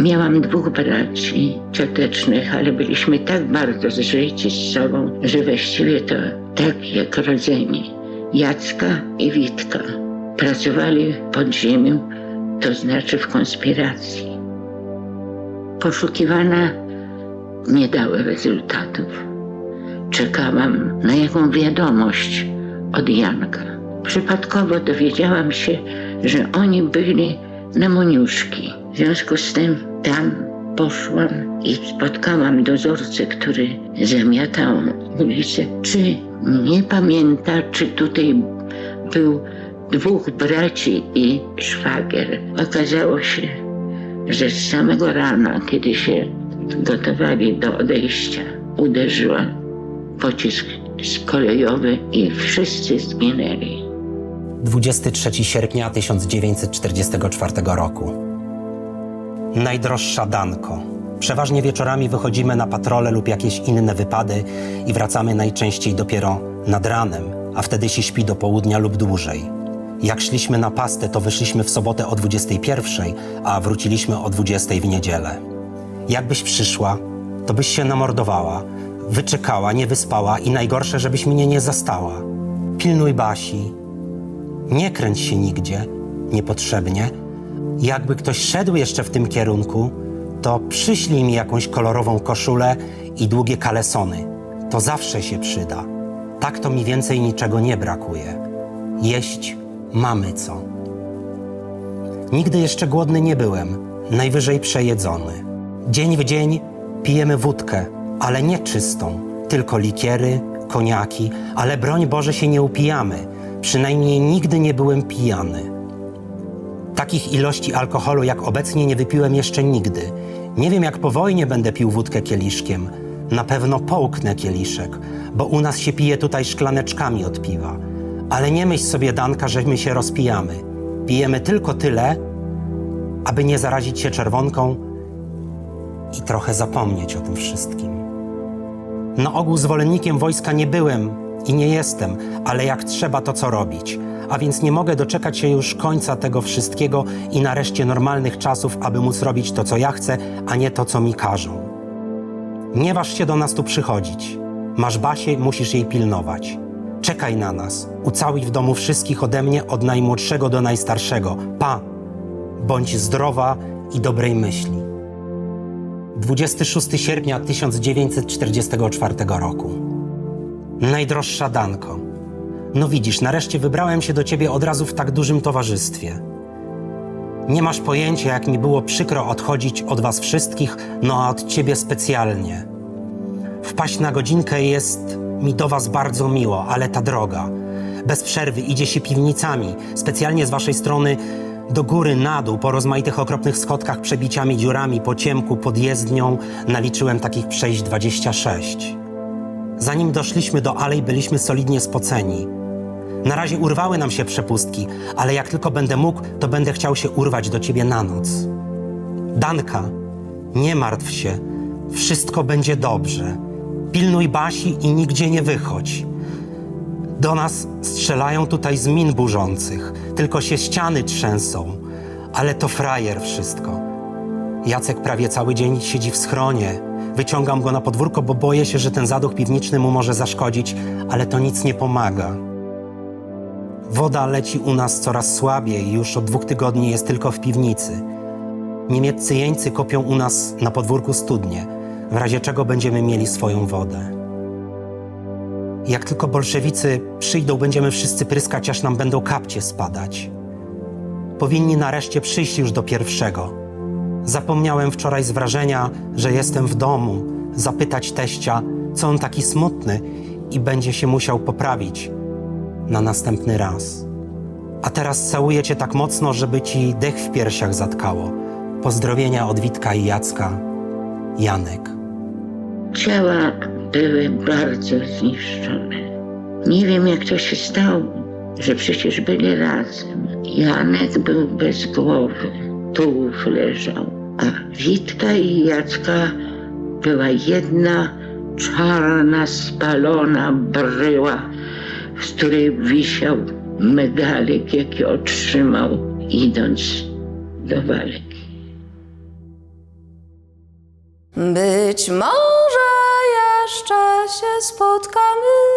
Miałam dwóch braci ciotecznych, ale byliśmy tak bardzo zżyci z sobą, że właściwie to tak jak rodzeni. Jacka i Witka pracowali pod ziemią, to znaczy w konspiracji. Poszukiwana nie dały rezultatów. Czekałam na jaką wiadomość od Janka. Przypadkowo dowiedziałam się, że oni byli na Moniuszki. W związku z tym tam poszłam i spotkałam dozorcę, który zamiatał ulicę. Czy nie pamięta, czy tutaj był dwóch braci i szwagier. Okazało się, że z samego rana, kiedy się gotowali do odejścia, uderzyła pocisk kolejowy i wszyscy zginęli. 23 sierpnia 1944 roku. Najdroższa Danko. Przeważnie wieczorami wychodzimy na patrole lub jakieś inne wypady i wracamy najczęściej dopiero nad ranem, a wtedy się śpi do południa lub dłużej. Jak szliśmy na pastę, to wyszliśmy w sobotę o 21, a wróciliśmy o 20 w niedzielę. Jakbyś przyszła, to byś się namordowała, wyczekała, nie wyspała i najgorsze, żebyś mnie nie zastała. Pilnuj Basi, nie kręć się nigdzie, niepotrzebnie. Jakby ktoś szedł jeszcze w tym kierunku, to przyślij mi jakąś kolorową koszulę i długie kalesony. To zawsze się przyda. Tak to mi więcej niczego nie brakuje. Jeść mamy co. Nigdy jeszcze głodny nie byłem, najwyżej przejedzony. Dzień w dzień pijemy wódkę, ale nie czystą, tylko likiery, koniaki, ale broń Boże się nie upijamy. Przynajmniej nigdy nie byłem pijany. Takich ilości alkoholu jak obecnie nie wypiłem jeszcze nigdy. Nie wiem jak po wojnie będę pił wódkę kieliszkiem. Na pewno połknę kieliszek, bo u nas się pije tutaj szklaneczkami od piwa. Ale nie myśl sobie, Danka, że my się rozpijamy. Pijemy tylko tyle, aby nie zarazić się czerwonką i trochę zapomnieć o tym wszystkim. Na ogół zwolennikiem wojska nie byłem i nie jestem, ale jak trzeba, to co robić. A więc nie mogę doczekać się już końca tego wszystkiego i nareszcie normalnych czasów, aby móc robić to, co ja chcę, a nie to, co mi każą. Nie waż się do nas tu przychodzić. Masz Basię, musisz jej pilnować. Czekaj na nas. Ucałuj w domu wszystkich ode mnie, od najmłodszego do najstarszego. Pa! Bądź zdrowa i dobrej myśli. 26 sierpnia 1944 roku. Najdroższa Danko. No widzisz, nareszcie wybrałem się do ciebie od razu w tak dużym towarzystwie. Nie masz pojęcia, jak mi było przykro odchodzić od was wszystkich, no a od ciebie specjalnie. Wpaść na godzinkę jest mi do was bardzo miło, ale ta droga. Bez przerwy idzie się piwnicami, specjalnie z waszej strony do góry, na dół, po rozmaitych okropnych schodkach, przebiciami, dziurami, po ciemku, pod jezdnią. Naliczyłem takich przejść 26. Zanim doszliśmy do alej, byliśmy solidnie spoceni. Na razie urwały nam się przepustki, ale jak tylko będę mógł, to będę chciał się urwać do ciebie na noc. Danka, nie martw się, wszystko będzie dobrze. Pilnuj Basi i nigdzie nie wychodź. Do nas strzelają tutaj z min burzących, tylko się ściany trzęsą, ale to frajer wszystko. Jacek prawie cały dzień siedzi w schronie. Wyciągam go na podwórko, bo boję się, że ten zaduch piwniczny mu może zaszkodzić, ale to nic nie pomaga. Woda leci u nas coraz słabiej już od dwóch tygodni jest tylko w piwnicy. Niemieccy jeńcy kopią u nas na podwórku studnie, w razie czego będziemy mieli swoją wodę. Jak tylko bolszewicy przyjdą, będziemy wszyscy pryskać, aż nam będą kapcie spadać. Powinni nareszcie przyjść już do pierwszego. Zapomniałem wczoraj z wrażenia, że jestem w domu, zapytać teścia, co on taki smutny i będzie się musiał poprawić na następny raz. A teraz całuję cię tak mocno, żeby ci dech w piersiach zatkało. Pozdrowienia od Witka i Jacka. Janek. Ciała były bardzo zniszczone. Nie wiem, jak to się stało, że przecież byli razem. Janek był bez głowy, tułów leżał, a Witka i Jacka była jedna czarna, spalona bryła, w której wisiał medalik, jaki otrzymał idąc do walki. Być może jeszcze się spotkamy.